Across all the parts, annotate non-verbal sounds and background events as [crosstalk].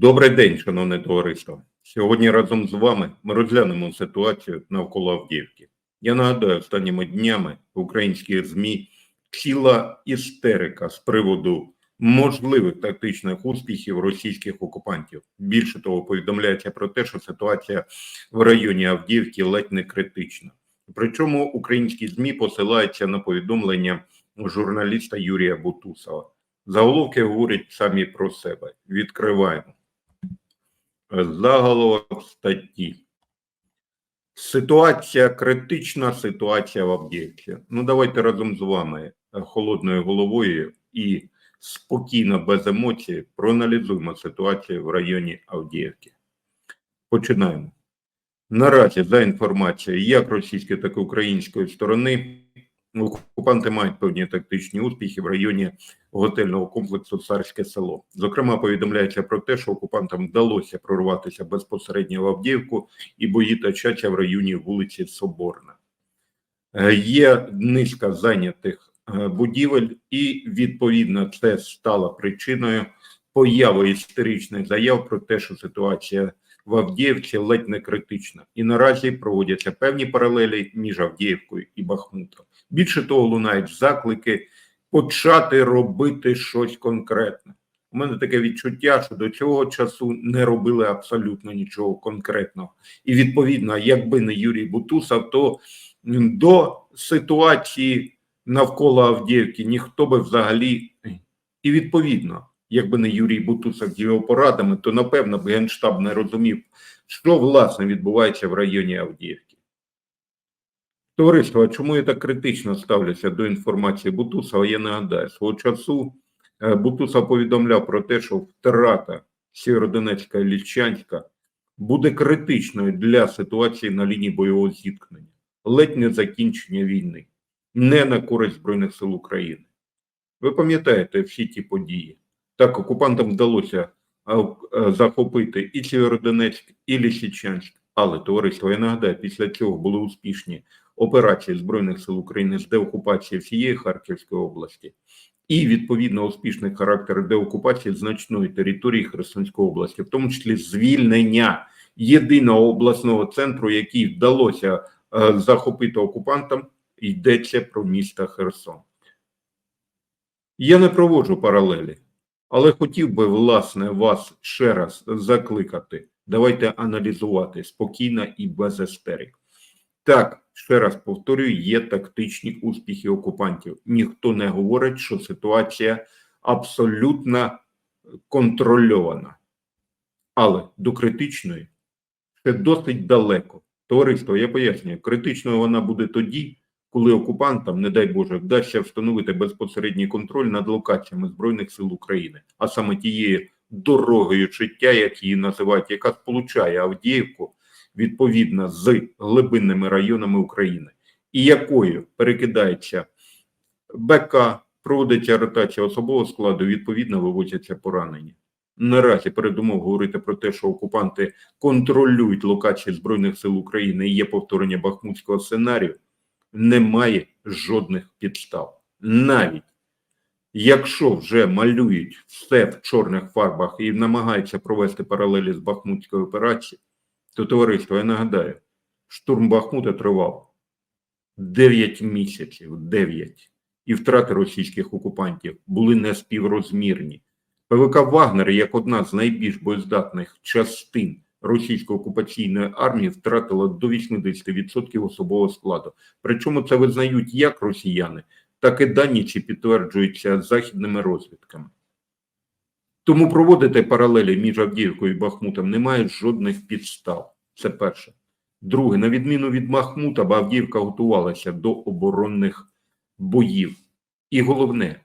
Добрий день, шановне товариство. Сьогодні разом з вами ми розглянемо ситуацію навколо Авдіївки. Я нагадаю, останніми днями в українських ЗМІ ціла істерика з приводу можливих тактичних успіхів російських окупантів. Більше того, повідомляється про те, що ситуація в районі Авдіївки ледь не критична. Причому українські ЗМІ посилаються на повідомлення журналіста Юрія Бутусова. Заголовки говорять самі про себе. Відкриваємо. Заголовок статті. Ситуація критична ситуація в Авдіївці. Ну, давайте разом з вами е, холодною головою і спокійно, без емоцій, проаналізуємо ситуацію в районі Авдіївки. Починаємо. Наразі, за інформацією як російської, так і української сторони, окупанти мають певні тактичні успіхи в районі готельного комплексу Царське село. Зокрема, повідомляється про те, що окупантам вдалося прорватися безпосередньо в Авдіївку і бої точаться в районі вулиці Соборна. Е, Є низка зайнятих е, будівель, і відповідно це стало причиною появи істеричних заяв про те, що ситуація в Авдіївці ледь не критична, і наразі проводяться певні паралелі між Авдіївкою і Бахмутом. Більше того, лунають заклики почати робити щось конкретне. У мене таке відчуття, що до цього часу не робили абсолютно нічого конкретного. І відповідно, якби не Юрій Бутусов, то до ситуації навколо Авдіївки ніхто би взагалі і відповідно, якби не Юрій Бутусов з його порадами, то напевно б генштаб не розумів, що власне відбувається в районі Авдіївки. Товариство, а чому я так критично ставлюся до інформації Бутусова? Я нагадаю, свого часу е, Бутусов повідомляв про те, що втрата Сєвєродонецька і Лічанська буде критичною для ситуації на лінії бойового зіткнення, ледь не закінчення війни, не на користь Збройних сил України. Ви пам'ятаєте всі ті події? Так, окупантам вдалося е, захопити і Сєвєродонецьк, і Лісичанськ. Але товариство, я нагадаю, після цього були успішні операції Збройних сил України з деокупації всієї Харківської області і відповідно успішний характер деокупації значної території Херсонської області, в тому числі звільнення єдиного обласного центру, який вдалося е, захопити окупантам, йдеться про місто Херсон. Я не проводжу паралелі, але хотів би власне вас ще раз закликати. Давайте аналізувати спокійно і без естерик. Так, ще раз повторюю, є тактичні успіхи окупантів. Ніхто не говорить, що ситуація абсолютно контрольована. Але до критичної ще досить далеко. Товариство, я пояснюю, критичною вона буде тоді, коли окупантам, не дай Боже, вдасться встановити безпосередній контроль над локаціями Збройних сил України, а саме тією дорогою життя, як її називають, яка сполучає Авдіївку відповідно з глибинними районами України, і якою перекидається БК, проводиться ротація особового складу, відповідно вивозяться поранені. Наразі передумов говорити про те, що окупанти контролюють локації Збройних сил України і є повторення Бахмутського сценарію, немає жодних підстав. Навіть якщо вже малюють все в чорних фарбах і намагаються провести паралелі з Бахмутською операцією, то товариство, я нагадаю, штурм Бахмута тривав 9 місяців, 9. І втрати російських окупантів були неспіврозмірні. ПВК Вагнер, як одна з найбільш боєздатних частин російської окупаційної армії, втратила до 80% особового складу. Причому це визнають як росіяни, так і дані ці підтверджуються західними розвідками. Тому проводити паралелі між Авдіївкою і Бахмутом немає жодних підстав. Це перше. Друге, на відміну від Бахмута, бо Авдіївка готувалася до оборонних боїв. І головне,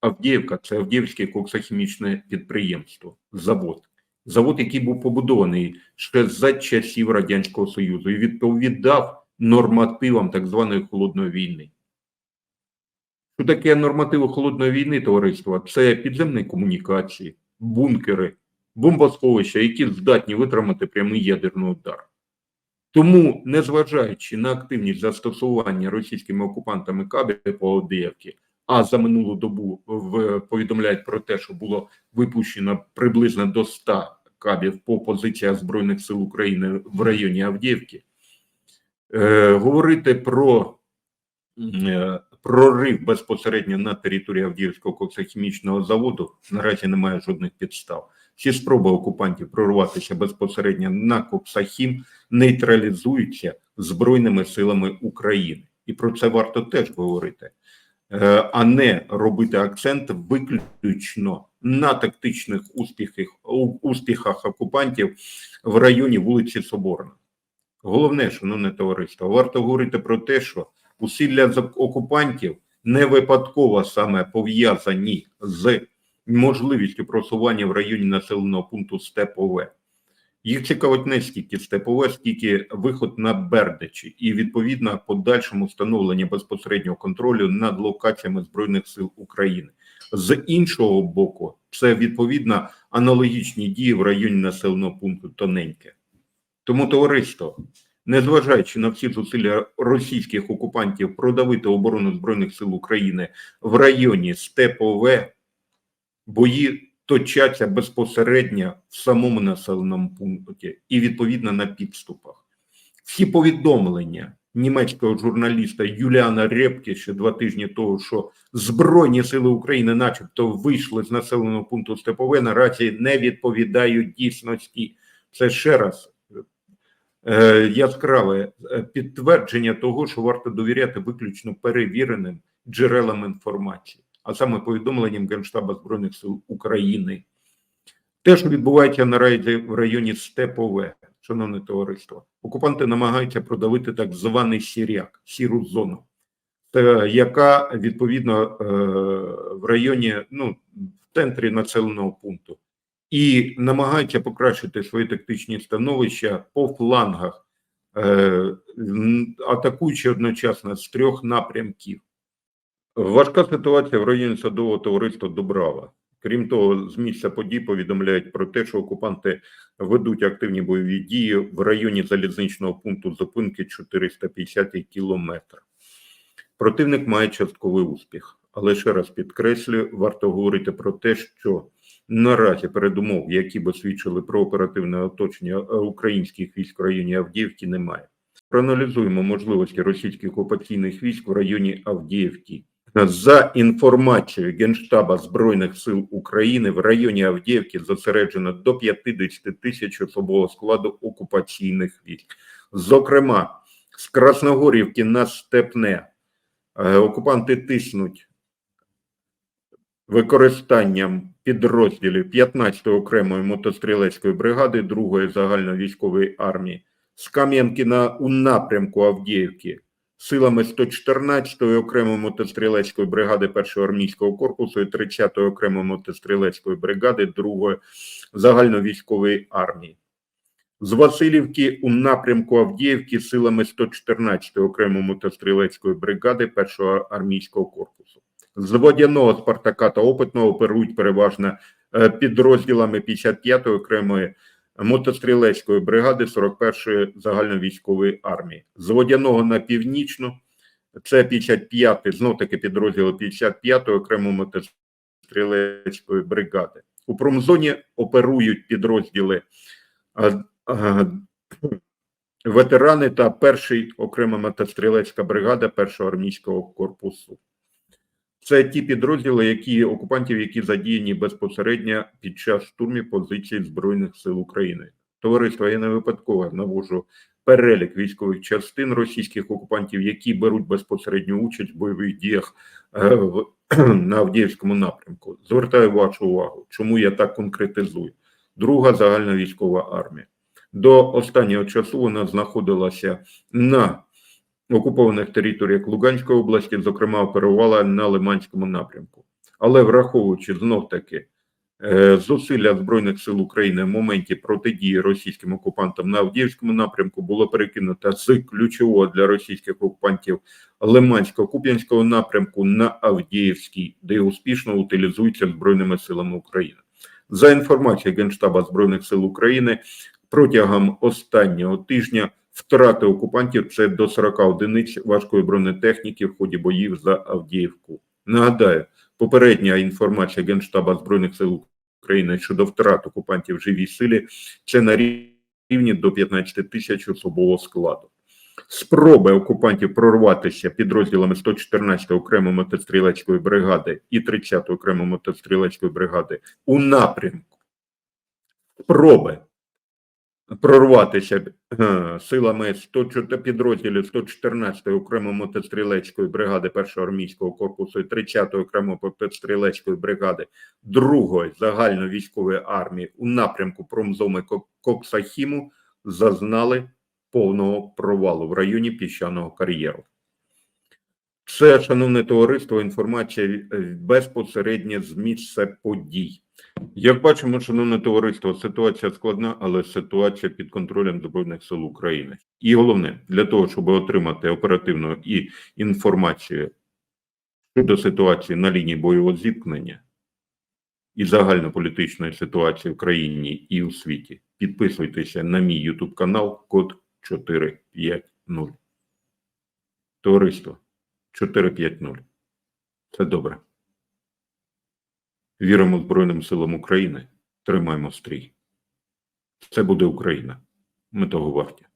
Авдіївка це Авдіївське коксохімічне підприємство, завод. Завод, який був побудований ще за часів Радянського Союзу і відповідав нормативам так званої холодної війни. Що таке нормативи холодної війни, товариства? Це підземні комунікації, бункери, бомбосховища, які здатні витримати прямий ядерний удар. Тому, незважаючи на активність застосування російськими окупантами кабелів по Авдіївці, а за минулу добу в, повідомляють про те, що було випущено приблизно до 100 кабів по позиціях Збройних сил України в районі Авдіївки. Е, говорити про е, прорив безпосередньо на території Авдіївського коксохімічного заводу наразі немає жодних підстав. Всі спроби окупантів прорватися безпосередньо на Коксахім нейтралізуються Збройними силами України. І про це варто теж говорити, а не робити акцент виключно на тактичних успіхах, успіхах окупантів в районі вулиці Соборна. Головне, шановне товариство, варто говорити про те, що усилля окупантів не випадково саме пов'язані з можливістю просування в районі населеного пункту Степове. Їх цікавить не стільки Степове, скільки виход на Бердичі і відповідно подальшому встановлення безпосереднього контролю над локаціями Збройних сил України. З іншого боку, це відповідно аналогічні дії в районі населеного пункту Тоненьке. Тому товариство, незважаючи на всі зусилля російських окупантів продавити оборону Збройних сил України в районі Степове, бої точаться безпосередньо в самому населеному пункті і відповідно на підступах. Всі повідомлення німецького журналіста Юліана Репке ще два тижні того, що Збройні сили України, начебто, вийшли з населеного пункту Степове, наразі не відповідають дійсності. Це ще раз е, яскраве е, підтвердження того, що варто довіряти виключно перевіреним джерелам інформації, а саме повідомленням Генштаба Збройних сил України. Те, що відбувається наразі в районі Степове, шановне товариство, окупанти намагаються продавити так званий сіряк, сіру зону, е, яка відповідно е, в районі, ну, в центрі населеного пункту, і намагаються покращити свої тактичні становища по флангах, е, атакуючи одночасно з трьох напрямків. Важка ситуація в районі садового товариства Добрава. Крім того, з місця подій повідомляють про те, що окупанти ведуть активні бойові дії в районі залізничного пункту зупинки 450 кілометр. Противник має частковий успіх, але ще раз підкреслюю, варто говорити про те, що наразі передумов, які б свідчили про оперативне оточення українських військ в районі Авдіївки, немає. Проаналізуємо можливості російських окупаційних військ в районі Авдіївки. За інформацією Генштаба Збройних сил України в районі Авдіївки зосереджено до 50 тисяч особового складу окупаційних військ. Зокрема, з Красногорівки на Степне е, окупанти тиснуть використанням підрозділів 15-ї окремої мотострілецької бригади 2-ї загальновійськової армії з Кам'янкіна у напрямку Авдіївки силами 114-ї окремої мотострілецької бригади 1-го армійського корпусу і 30-ї окремої мотострілецької бригади 2-ї загальновійськової армії. З Васильівки у напрямку Авдіївки силами 114-ї окремої мотострілецької бригади 1-го армійського корпусу. З водяного Спартака та опитного оперують переважно е, підрозділами 55-ї окремої мотострілецької бригади 41-ї загальновійськової армії. З водяного на північну це 55-й, знов таки підрозділи 55-ї окремої мотострілецької бригади. У промзоні оперують підрозділи а, а, ветерани та перший окрема мотострілецька бригада першого армійського корпусу. Це ті підрозділи, які окупантів, які задіяні безпосередньо під час штурмів позицій Збройних сил України. Товариство, я не випадково навожу перелік військових частин російських окупантів, які беруть безпосередню участь в бойових діях е, в, [clears throat] на Авдіївському напрямку. Звертаю вашу увагу, чому я так конкретизую. Друга загальна військова армія. До останнього часу вона знаходилася на окупованих територіях Луганської області, зокрема, оперувала на Лиманському напрямку. Але враховуючи знов таки е, зусилля Збройних сил України в моменті протидії російським окупантам на Авдіївському напрямку було перекинуто з ключового для російських окупантів Лимансько-Куп'янського напрямку на Авдіївський, де успішно утилізується Збройними силами України. За інформацією Генштаба Збройних сил України, протягом останнього тижня втрати окупантів це до 40 одиниць важкої бронетехніки в ході боїв за Авдіївку. Нагадаю, попередня інформація Генштаба Збройних сил України щодо втрат окупантів в живій силі, це на рівні до 15 тисяч особового складу. Спроби окупантів прорватися підрозділами 114 окремої мотострілецької бригади і 30 окремої мотострілецької бригади у напрямку спроби прорватися е, силами 104 підрозділів 114 ї окремої мотострілецької бригади 1-го армійського корпусу і 30-ї окремої мотострілецької бригади 2-ї загальновійськової армії у напрямку промзоми Коксахіму зазнали повного провалу в районі піщаного кар'єру. Це, шановне товариство, інформація е, безпосередньо з місця подій. Як бачимо, шановне товариство, ситуація складна, але ситуація під контролем Збройних сил України. І головне, для того, щоб отримати оперативну і інформацію щодо ситуації на лінії бойового зіткнення і загальнополітичної ситуації в країні і у світі, підписуйтеся на мій YouTube канал Код 450. Товариство 450. Це добре. Віримо Збройним силам України. Тримаємо стрій. Це буде Україна. Ми того варті.